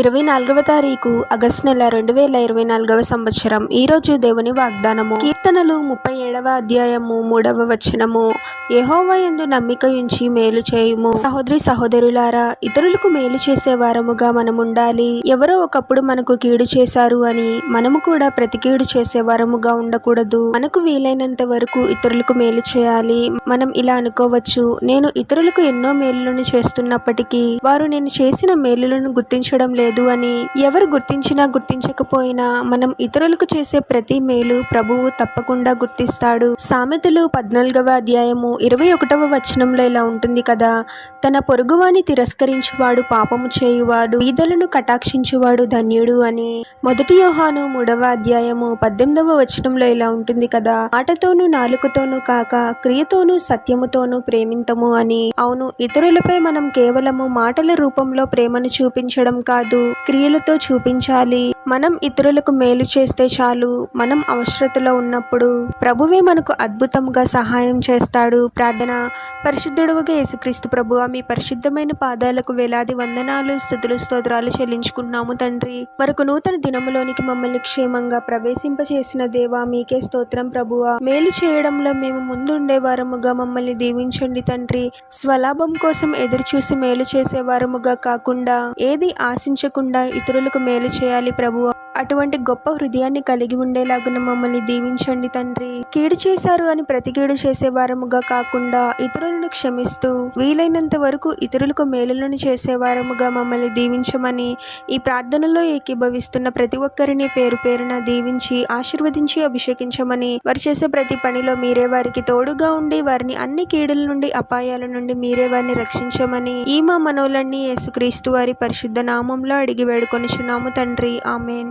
ఇరవై నాలుగవ తారీఖు ఆగస్టు నెల రెండు వేల ఇరవై నాలుగవ సంవత్సరం. ఈ రోజు దేవుని వాగ్దానము. కీర్తనలు ముప్పై ఏడవ అధ్యాయము మూడవ వచనము. యెహోవా యందు నమ్మిక ఉంచి మేలు చేయుము. సహోదరి సహోదరులారా ఇతరులకు మేలు చేసే వారముగా మనం ఉండాలి ఎవరో ఒకప్పుడు మనకు కీడు చేశారు అని మనము కూడా ప్రతి కీడు చేసే వారముగా ఉండకూడదు. మనకు వీలైనంత వరకు ఇతరులకు మేలు చేయాలి. మనం ఇలా అనుకోవచ్చు. నేను ఇతరులకు ఎన్నో మేలులను చేస్తున్నప్పటికీ వారు నేను చేసిన మేలులను గుర్తించడం లేదు. అని ఎవరు గుర్తించినా గుర్తించకపోయినా మనం ఇతరులకు చేసే ప్రతి మేలు ప్రభువు తప్పకుండా గుర్తిస్తాడు. సామెతలు పద్నాలుగవ అధ్యాయము ఇరవై ఒకటవ వచనంలో ఇలా ఉంటుంది కదా తన పొరుగువాని తిరస్కరించువాడు పాపము చేయువాడు ఈదలను కటాక్షించువాడు ధన్యుడు అని. మొదటి యోహాను మూడవ అధ్యాయము పద్దెనిమిదవ వచనంలో ఇలా ఉంటుంది కదా ఆటతోనూ నాలుకతోనూ కాక క్రియతోనూ సత్యముతోనూ ప్రేమింతము అని. అవును ఇతరులపై మనం కేవలము మాటల రూపంలో ప్రేమను చూపించడం కాదు క్రియలతో చూపించాలి. మనం ఇతరులకు మేలు చేస్తే చాలు. మనం అవసరతలో ఉన్నప్పుడు ప్రభువే మనకు అద్భుతంగా సహాయం చేస్తాడు. ప్రార్థన. పరిశుద్ధుడుగా యేసుక్రీస్తు ప్రభు మీ పరిశుద్ధమైన పాదాలకు వేలాది వందనాలు స్థుతులు స్తోత్రాలు చెల్లించుకున్నాము తండ్రి. మరొక నూతన దినములోనికి మమ్మల్ని క్షేమంగా ప్రవేశింపచేసిన దేవా మీకే స్తోత్రం ప్రభువా మేలు చేయడంలో మేము ముందుండే వారముగా మమ్మల్ని దీవించండి తండ్రి. స్వలాభం కోసం ఎదురుచూసి మేలు చేసే వారముగా కాకుండా ఏది ఆశించ ఆశించకుండా ఇతరులకు మేలు చేయాలి ప్రభు అటువంటి గొప్ప హృదయాన్ని కలిగి ఉండేలాగున మమ్మల్ని దీవించండి తండ్రి. కీడు చేశారు అని ప్రతి కీడు చేసే వారముగా కాకుండా ఇతరులను క్షమిస్తూ వీలైనంత వరకు ఇతరులకు మేలులను చేసేవారముగా మమ్మల్ని దీవించమని ఈ ప్రార్థనలో ఏకీభవిస్తున్న ప్రతి ఒక్కరిని పేరు పేరున దీవించి ఆశీర్వదించి అభిషేకించమని వారు చేసే ప్రతి పనిలో మీరే వారికి తోడుగా ఉండి వారిని అన్ని కీడుల నుండి అపాయాల నుండి మీరే వారిని రక్షించమని ఈ మా మనవులన్నీ యేసుక్రీస్తు వారి పరిశుద్ధ నామంలో అడిగి వేడుకొనిచున్నాము తండ్రి. ఆమెన్.